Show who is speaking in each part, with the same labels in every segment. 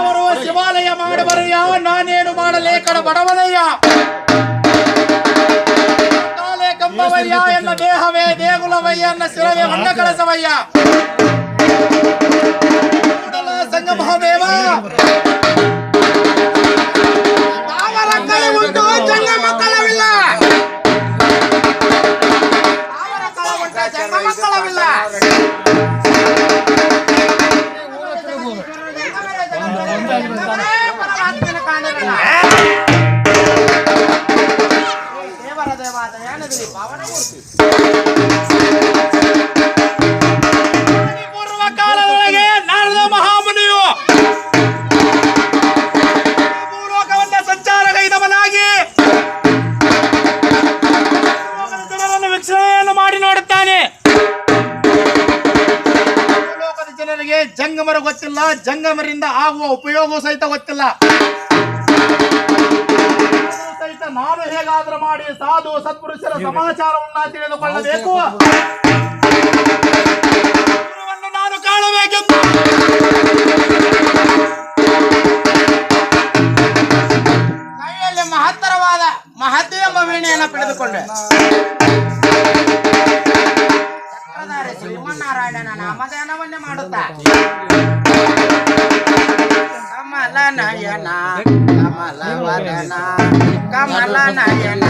Speaker 1: ಅವರು ಶಿವಾಲಯ ಮಾಡಬರಯ್ಯ ನಾನೇನು ಮಾಡಲೇ ಕಡ ಬಡವನಯ್ಯ ಕಾಲೇ ಕಂಬವಯ್ಯ ಎನ್ನ ದೇಹವೇ ದೇಗುಲವಯ್ಯ ಎನ್ನ ಶಿರವೇ ಮಣ್ಣ ಕಳಸವಯ್ಯ ಕೂಡಲ ಸಂಗಮದೇವ ತಾವರ ಕೈ ಉಂಟು ಜಂಗ ಮಕ್ಕಳವಿಲ್ಲ ತಾವರ ಕೈ ಉಂಟು ಜಂಗ ಮಕ್ಕಳವಿಲ್ಲ ದೇವರ ದೇವಾದ ಯಾನದಲ್ಲಿ ಪಾವನಮೂರ್ತಿ. ಪೂರ್ವ ಕಾಲದೊಳಗೆ ನಾರದ ಮಹಾಮುನಿಯು ಭೂಲೋಕವನ್ನ ಸಂಚಾರಗೈದವನಾಗಿ ಜನರನ್ನು ವೀಕ್ಷಣೆಯನ್ನು ಮಾಡಿ ನೋಡುತ್ತಾನೆ ಲೋಕದ ಜನರಿಗೆ ಜಂಗಮರ ಗೊತ್ತಿಲ್ಲ ಜಂಗಮರಿಂದ ಆಗುವ ಉಪಯೋಗವೂ ಸಹಿತ ಗೊತ್ತಿಲ್ಲ ಸಾಧು ಸತ್ಪುರುಷರ ಸಮಾಚಾರವನ್ನ ತಿಳಿದುಕೊಳ್ಳಬೇಕು. ನಾನು ಕಾಣಬೇಕೆಂದು. ಕೈಯಲ್ಲಿ ಮಹತ್ತರವಾದ ಮಹತಿ ಎಂಬ ವೀಣೆಯನ್ನು ಪಡೆದುಕೊಂಡೆ. ಚಕ್ರಧಾರಿ ಶ್ರೀಮನ್ನಾರಾಯಣನ ನಾಮಧ್ಯಾನವನ್ನೇ ಮಾಡುತ್ತಾ. ಕಮಲ ನಯನ ಕಮಲ ವದನ ಕಮಲ ನಯನ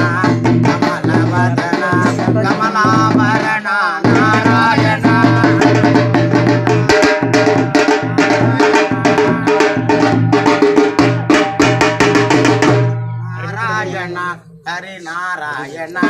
Speaker 1: ஹரி நாராயணா